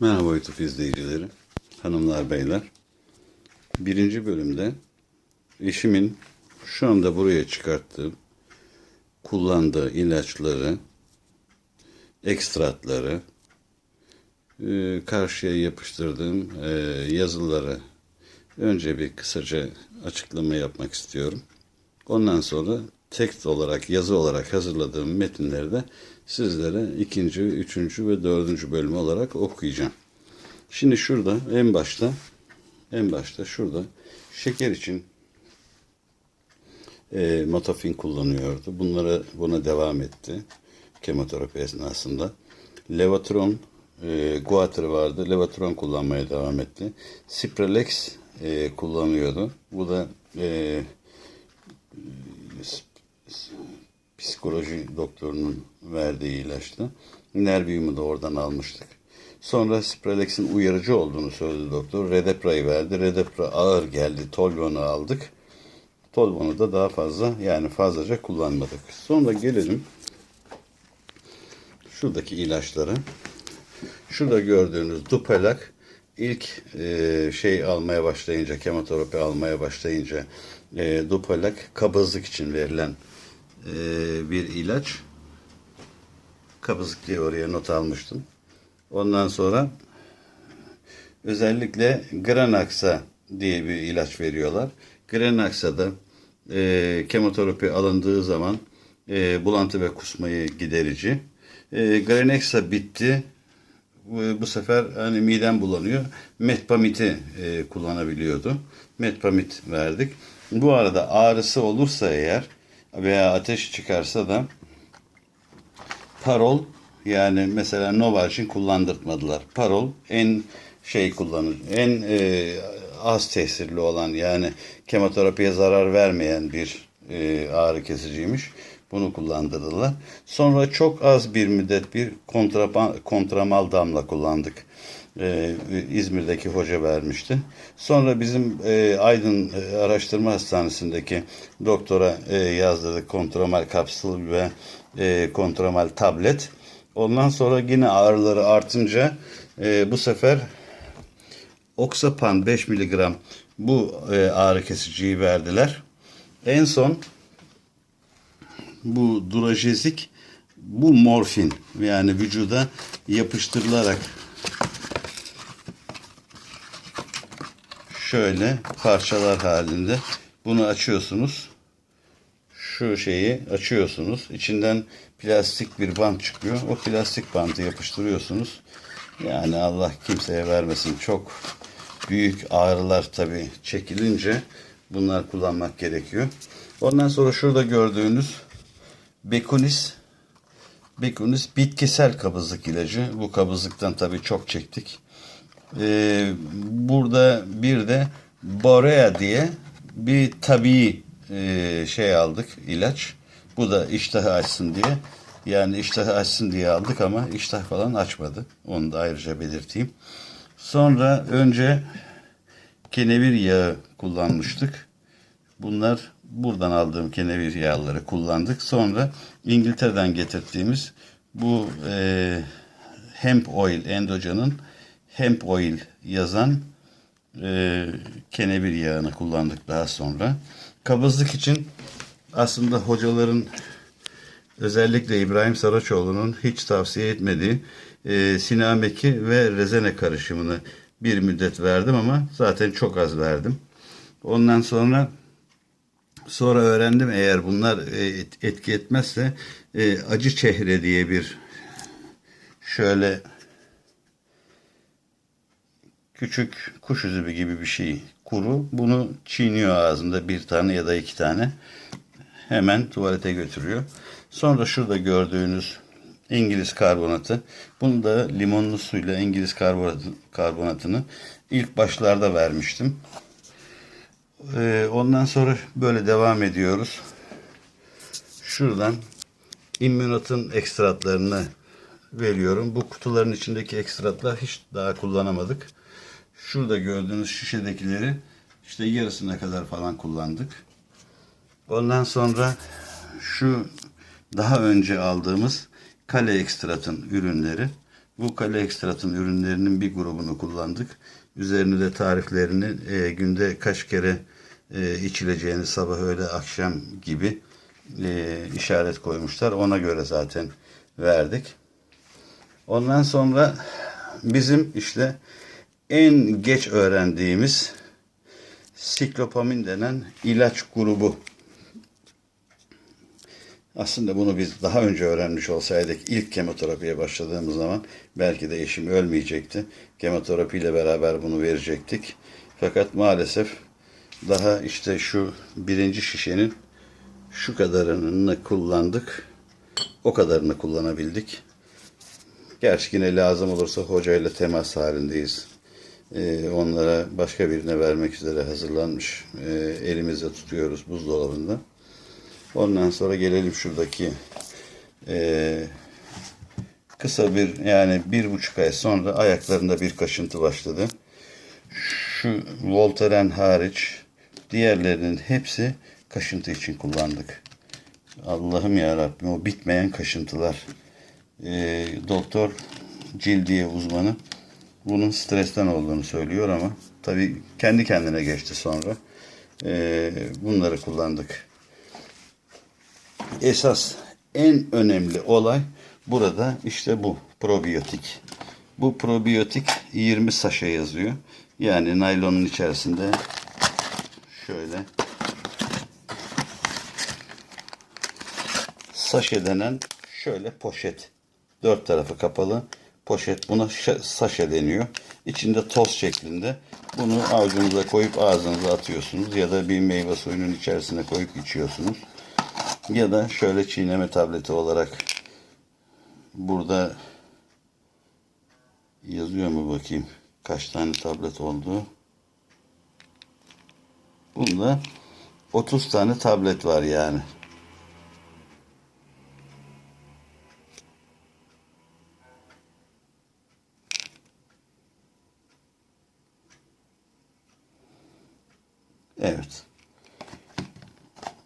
Merhaba YouTube izleyicileri, hanımlar beyler. Birinci bölümde eşimin şu anda buraya çıkarttığı, kullandığı ilaçları, ekstratları, e, karşıya yapıştırdığım e, yazıları önce bir kısaca açıklama yapmak istiyorum. Ondan sonra tekst olarak, yazı olarak hazırladığım metinleri de sizlere ikinci, üçüncü ve dördüncü bölüm olarak okuyacağım. Şimdi şurada en başta, en başta şurada şeker için e, motafin kullanıyordu. Bunlara buna devam etti kemoterapi esnasında. Levatron e, Guatr vardı. Levatron kullanmaya devam etti. Cipralex e, kullanıyordu. Bu da e, psikoloji doktorunun verdiği ilaçtı. Nervium'u da oradan almıştık. Sonra Spralex'in uyarıcı olduğunu söyledi doktor. Redepra'yı verdi. Redepra ağır geldi. Tolvan'ı aldık. Tolvan'ı da daha fazla yani fazlaca kullanmadık. Sonra gelelim şuradaki ilaçlara. Şurada gördüğünüz Dupelak ilk e, şey almaya başlayınca, kemoterapi almaya başlayınca e, Dupelak kabızlık için verilen e, bir ilaç. Kabızlık diye oraya not almıştım. Ondan sonra özellikle Granax'a diye bir ilaç veriyorlar. Granax'a da e, kemoterapi alındığı zaman e, bulantı ve kusmayı giderici. E, Granax'a bitti. Bu, bu sefer hani midem bulanıyor. Metpamit'i e, kullanabiliyordu. Metpamit verdik. Bu arada ağrısı olursa eğer veya ateş çıkarsa da parol yani mesela Novarjin kullandırtmadılar. Parol en şey kullanır. En e, az tesirli olan yani kemoterapiye zarar vermeyen bir e, ağrı kesiciymiş. Bunu kullandırdılar. Sonra çok az bir müddet bir kontra, kontramal damla kullandık. Ee, İzmir'deki hoca vermişti. Sonra bizim e, Aydın e, Araştırma Hastanesi'ndeki doktora e, yazdırdık kontramal kapsül ve e, kontramal tablet. Ondan sonra yine ağrıları artınca e, bu sefer Oksapan 5 miligram bu e, ağrı kesiciyi verdiler. En son bu durajezik bu morfin yani vücuda yapıştırılarak şöyle parçalar halinde bunu açıyorsunuz. Şu şeyi açıyorsunuz. İçinden plastik bir bant çıkıyor. O plastik bantı yapıştırıyorsunuz. Yani Allah kimseye vermesin. Çok büyük ağrılar tabii çekilince bunlar kullanmak gerekiyor. Ondan sonra şurada gördüğünüz Bekunis Bekunis bitkisel kabızlık ilacı. Bu kabızlıktan tabii çok çektik. Ee, burada bir de Borea diye bir tabii e, şey aldık ilaç. Bu da iştahı açsın diye. Yani iştahı açsın diye aldık ama iştah falan açmadı. Onu da ayrıca belirteyim. Sonra önce kenevir yağı kullanmıştık. Bunlar buradan aldığım kenevir yağları kullandık. Sonra İngiltere'den getirdiğimiz bu e, hemp oil, endocanın hemp oil yazan e, kenevir yağını kullandık daha sonra. Kabızlık için aslında hocaların özellikle İbrahim Saraçoğlu'nun hiç tavsiye etmediği e, sinameki ve rezene karışımını bir müddet verdim ama zaten çok az verdim. Ondan sonra sonra öğrendim eğer bunlar e, etki etmezse e, acı çehre diye bir şöyle küçük kuş üzümü gibi bir şey kuru. Bunu çiğniyor ağzında bir tane ya da iki tane. Hemen tuvalete götürüyor. Sonra şurada gördüğünüz İngiliz karbonatı. Bunu da limonlu suyla İngiliz karbonatı, karbonatını ilk başlarda vermiştim. Ee, ondan sonra böyle devam ediyoruz. Şuradan İmmünat'ın ekstratlarını veriyorum. Bu kutuların içindeki ekstratlar hiç daha kullanamadık. Şurada gördüğünüz şişedekileri işte yarısına kadar falan kullandık. Ondan sonra şu daha önce aldığımız kale ekstratın ürünleri. Bu kale ekstratın ürünlerinin bir grubunu kullandık. Üzerine de tariflerini e, günde kaç kere e, içileceğini sabah öğle akşam gibi e, işaret koymuşlar. Ona göre zaten verdik. Ondan sonra bizim işte en geç öğrendiğimiz siklopamin denen ilaç grubu. Aslında bunu biz daha önce öğrenmiş olsaydık ilk kemoterapiye başladığımız zaman belki de eşim ölmeyecekti. Kemoterapiyle beraber bunu verecektik. Fakat maalesef daha işte şu birinci şişenin şu kadarını kullandık. O kadarını kullanabildik. Gerçi yine lazım olursa hocayla temas halindeyiz. Ee, onlara başka birine vermek üzere hazırlanmış. Ee, elimizde tutuyoruz buzdolabında. Ondan sonra gelelim şuradaki ee, kısa bir yani bir buçuk ay sonra ayaklarında bir kaşıntı başladı. Şu Voltaren hariç diğerlerinin hepsi kaşıntı için kullandık. Allah'ım ya Rabbim o bitmeyen kaşıntılar. Ee, doktor cildiye uzmanı bunun stresten olduğunu söylüyor ama tabii kendi kendine geçti sonra. Ee, bunları kullandık. Esas en önemli olay burada işte bu probiyotik. Bu probiyotik 20 saşa yazıyor. Yani naylonun içerisinde şöyle saşe denen şöyle poşet. Dört tarafı kapalı poşet. Buna saşe deniyor. İçinde toz şeklinde. Bunu avucunuza koyup ağzınıza atıyorsunuz. Ya da bir meyve suyunun içerisine koyup içiyorsunuz. Ya da şöyle çiğneme tableti olarak burada yazıyor mu bakayım kaç tane tablet olduğu. Bunda 30 tane tablet var yani. Evet.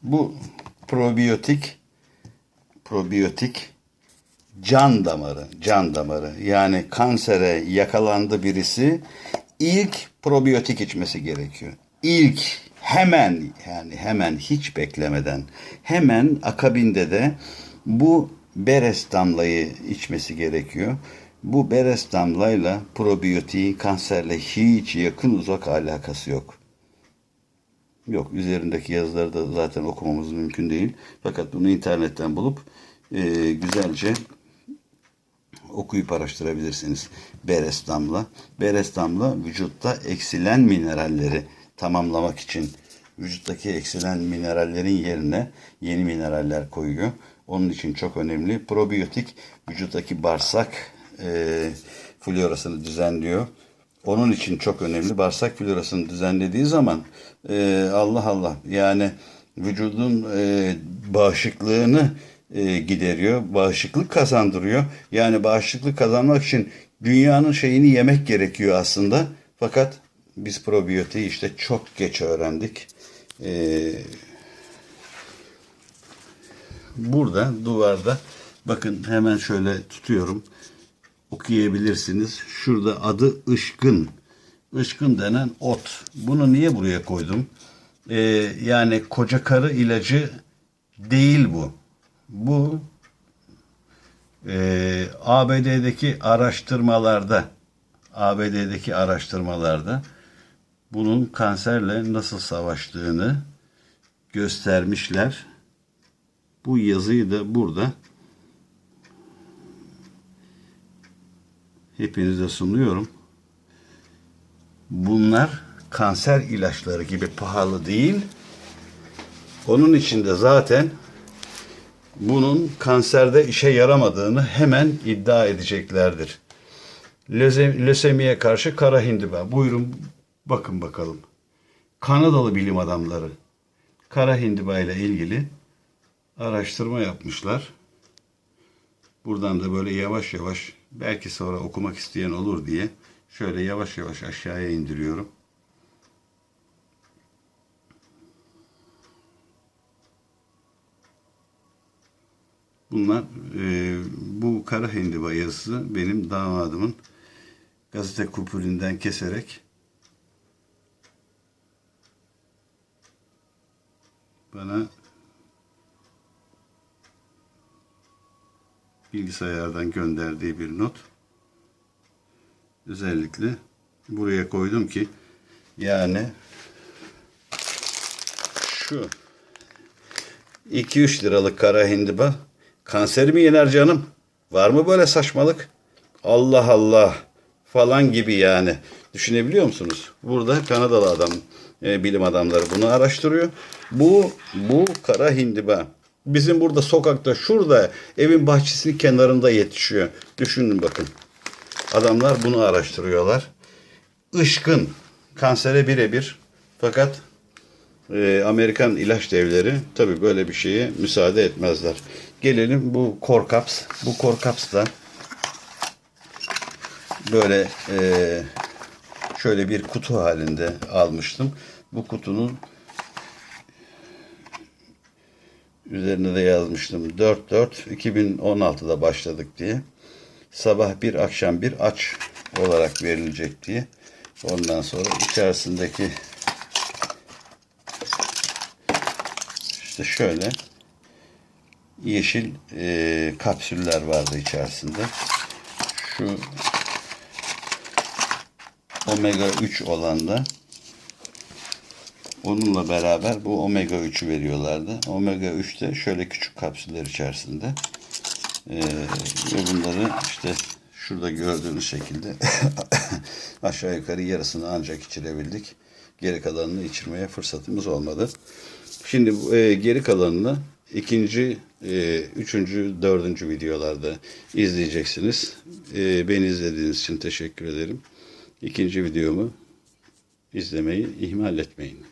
Bu probiyotik probiyotik can damarı, can damarı. Yani kansere yakalandı birisi ilk probiyotik içmesi gerekiyor. İlk hemen yani hemen hiç beklemeden hemen akabinde de bu beres damlayı içmesi gerekiyor. Bu beres damlayla probiyotiğin kanserle hiç yakın uzak alakası yok. Yok üzerindeki yazıları da zaten okumamız mümkün değil. Fakat bunu internetten bulup e, güzelce okuyup araştırabilirsiniz. Beres damla. Beres damla vücutta eksilen mineralleri tamamlamak için vücuttaki eksilen minerallerin yerine yeni mineraller koyuyor. Onun için çok önemli. Probiyotik vücuttaki bağırsak e, florasını düzenliyor. Onun için çok önemli. Bağırsak florasını düzenlediği zaman e, Allah Allah yani vücudun e, bağışıklığını e, gideriyor. Bağışıklık kazandırıyor. Yani bağışıklık kazanmak için dünyanın şeyini yemek gerekiyor aslında. Fakat biz probiyotiği işte çok geç öğrendik. E, burada duvarda bakın hemen şöyle tutuyorum okuyabilirsiniz. Şurada adı ışkın. Işkın denen ot. Bunu niye buraya koydum? Ee, yani koca karı ilacı değil bu. Bu e, ABD'deki araştırmalarda ABD'deki araştırmalarda bunun kanserle nasıl savaştığını göstermişler. Bu yazıyı da burada hepinize sunuyorum. Bunlar kanser ilaçları gibi pahalı değil. Onun içinde zaten bunun kanserde işe yaramadığını hemen iddia edeceklerdir. Lösemiye karşı kara hindiba. Buyurun bakın bakalım. Kanadalı bilim adamları kara hindiba ile ilgili araştırma yapmışlar. Buradan da böyle yavaş yavaş belki sonra okumak isteyen olur diye şöyle yavaş yavaş aşağıya indiriyorum. Bunlar e, bu kara hindiba yazısı benim damadımın gazete kupüründen keserek bana bilgisayardan gönderdiği bir not. Özellikle buraya koydum ki yani şu 2-3 liralık kara hindiba kanseri mi yener canım? Var mı böyle saçmalık? Allah Allah falan gibi yani. Düşünebiliyor musunuz? Burada Kanadalı adam, e, bilim adamları bunu araştırıyor. Bu bu kara hindiba bizim burada sokakta şurada evin bahçesinin kenarında yetişiyor. Düşünün bakın. Adamlar bunu araştırıyorlar. Işkın kansere birebir fakat e, Amerikan ilaç devleri tabii böyle bir şeye müsaade etmezler. Gelelim bu korkaps. Bu korkaps da böyle e, şöyle bir kutu halinde almıştım. Bu kutunun üzerine de yazmıştım 4-4 2016'da başladık diye. Sabah bir akşam bir aç olarak verilecek diye. Ondan sonra içerisindeki işte şöyle yeşil e, kapsüller vardı içerisinde. Şu omega 3 olan da onunla beraber bu omega 3'ü veriyorlardı. Omega 3 de şöyle küçük kapsüller içerisinde. Ee, ve bunları işte şurada gördüğünüz şekilde aşağı yukarı yarısını ancak içirebildik. Geri kalanını içirmeye fırsatımız olmadı. Şimdi e, geri kalanını ikinci, e, üçüncü, dördüncü videolarda izleyeceksiniz. E, beni izlediğiniz için teşekkür ederim. İkinci videomu izlemeyi ihmal etmeyin.